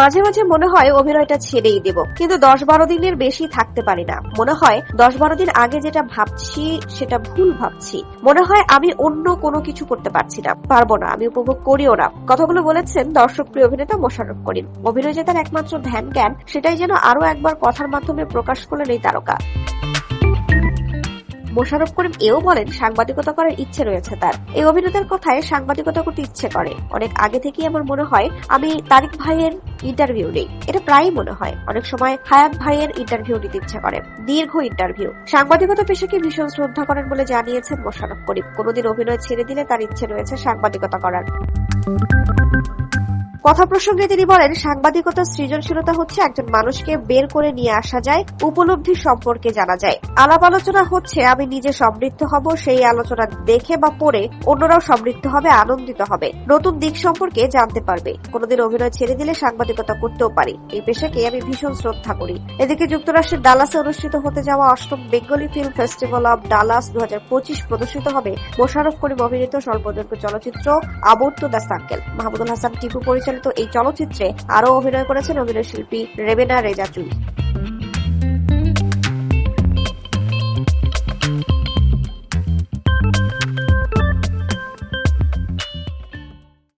মাঝে মাঝে মনে হয় অভিনয়টা ছেড়েই দেব, কিন্তু দশ বারো দিনের বেশি থাকতে পারি না। মনে হয় দশ বারো দিন আগে যেটা ভাবছি, সেটা ভুল ভাবছি। মনে হয় আমি অন্য কোনো কিছু করতে পারছি না, পারব না, আমি উপভোগ করিও না। কথাগুলো বলেছেন দর্শক প্রিয় অভিনেতা মোশাররফ করিম। অভিনয় যে তার একমাত্র ধ্যান জ্ঞান সেটাই যেন আরও একবার কথার মাধ্যমে প্রকাশ করলেন এই তারকা। মোশাররফ করিম এও বলেন, সাংবাদিকতা করার ইচ্ছে রয়েছে তার। এই অভিনেতার কথায় সাংবাদিকতা করতে ইচ্ছে করে। অনেক আগে থেকেই আমার মনে হয়, আমি তারিক ভাইয়ের ইন্টারভিউ নেই। এটা প্রায়ই মনে হয়। অনেক সময় হায়াত ভাইয়ের ইন্টারভিউ নিতে ইচ্ছে করে। দীর্ঘ ইন্টারভিউ সাংবাদিকতা পেশাকে ভীষণ শ্রদ্ধা করেন বলে জানিয়েছেন মোশাররফ করিম। কোনোদিন অভিনয় ছেড়ে দিলে তার ইচ্ছে রয়েছে সাংবাদিকতা করার। কথা প্রসঙ্গে তিনি বলেন সাংবাদিকতা সৃজনশীলতা হচ্ছে একজন মানুষকে বের করে নিয়ে আসা যায়, উপলব্ধি সম্পর্কে জানা যায়। আলাপ আলোচনা হচ্ছে, আমি নিজে সমৃদ্ধ হব, সেই আলোচনা দেখে বা পড়ে অন্যরাও সমৃদ্ধ হবে, আনন্দিত হবে। নতুন দিক সম্পর্কে জানতে পারবে। কোনোদিন অভিনয় ছেড়ে দিলে সাংবাদিকতা করতেও পারি। এই পেশাকে আমি ভীষণ শ্রদ্ধা করি। এদিকে যুক্তরাষ্ট্রের ডালাসে অনুষ্ঠিত হতে যাওয়া অষ্টম Bengali film festival of Dallas দু হাজার পঁচিশ প্রদর্শিত হবে। মোশারফ করিম অভিনীত স্বল্পদৈর্ঘ্য চলচ্চিত্র আবর্ত দ্য সার্কেল। মাহমুদুল হাসান টিপু পরিচালিত এই চলচ্চিত্রে আরও অভিনয় করেছেন অভিনয় শিল্পী রেবেনা রেজা